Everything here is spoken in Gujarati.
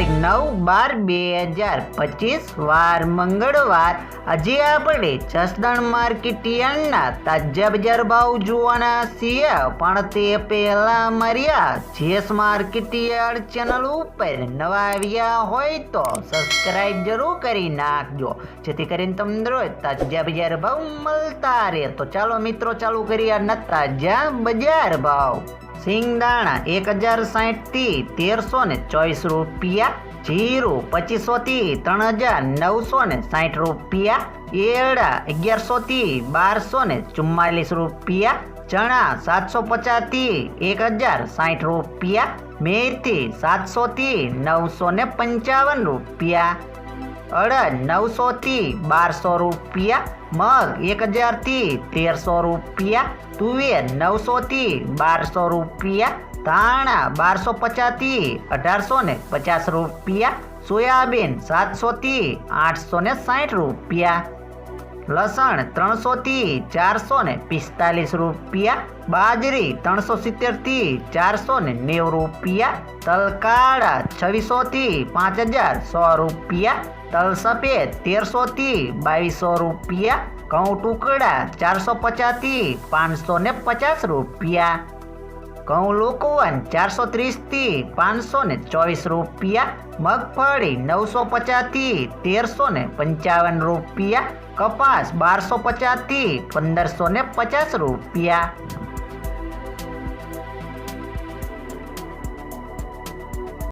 તારીખ નવ બાર બે હજાર પચીસ, વાર મંગળવાર. આજે આપણે જસદણ માર્કેટ યાર્ડના તાજા બજાર ભાવ જોવાના છીએ, પણ તે પહેલા માર્યા, જેસ માર્કેટ ચેનલ ઉપર નવા આવ્યા હોય તો સબસ્ક્રાઇબ જરૂર કરી નાખજો, જેથી કરીને તમને રોજ તાજા બજાર ભાવ મળતા રહે. તો ચાલો મિત્રો, ચાલુ કરીએ આજના તાજા બજાર ભાવ. સિંગદાણા એક હજાર સાહીઠથી તેરસો ને ચોવીસ રૂપિયા, જીરું પચીસોથી ત્રણ હજાર નવસો ને સાહીઠ રૂપિયા, એરડા અગિયારસોથી બારસો ને ચુમ્માલીસ રૂપિયા, ચણા સાતસો પચાસથી એક હજાર સાહીઠ રૂપિયા, મેથી સાતસોથી નવસો ને પંચાવન રૂપિયા અડદ નવસોથી બારસો રૂપિયા મગ એક હજારથી તેરસો રૂપિયા તુવેર નવસોથી બારસો રૂપિયા, ધાણા બારસો પચાસથી અઢારસો ને પચાસ રૂપિયા, સોયાબીન સાતસોથી આઠસો ને સાઠ રૂપિયા. લસણ ત્રણસોથી ચારસો ને પિસ્તાલીસ રૂપિયા, બાજરી ત્રણસો સિત્તેરથી ચારસો ને નેવું રૂપિયા, તલકાળા છવ્વીસોથી પાંચ હજાર સો રૂપિયા તલ સફેદ તેરસોથી બાવીસો રૂપિયા, ઘઉં ટુકડા ચારસો પચાસથી પાંચસો ને પચાસ રૂપિયા. ઘઉં લોકવન ચારસો ત્રીસથી પાંચસો ને ચોવીસ રૂપિયા, મગફળી નવસો પચાસથી તેરસો ને પંચાવન રૂપિયા, કપાસ બારસો પચાસથી પંદરસો ને પચાસ રૂપિયા.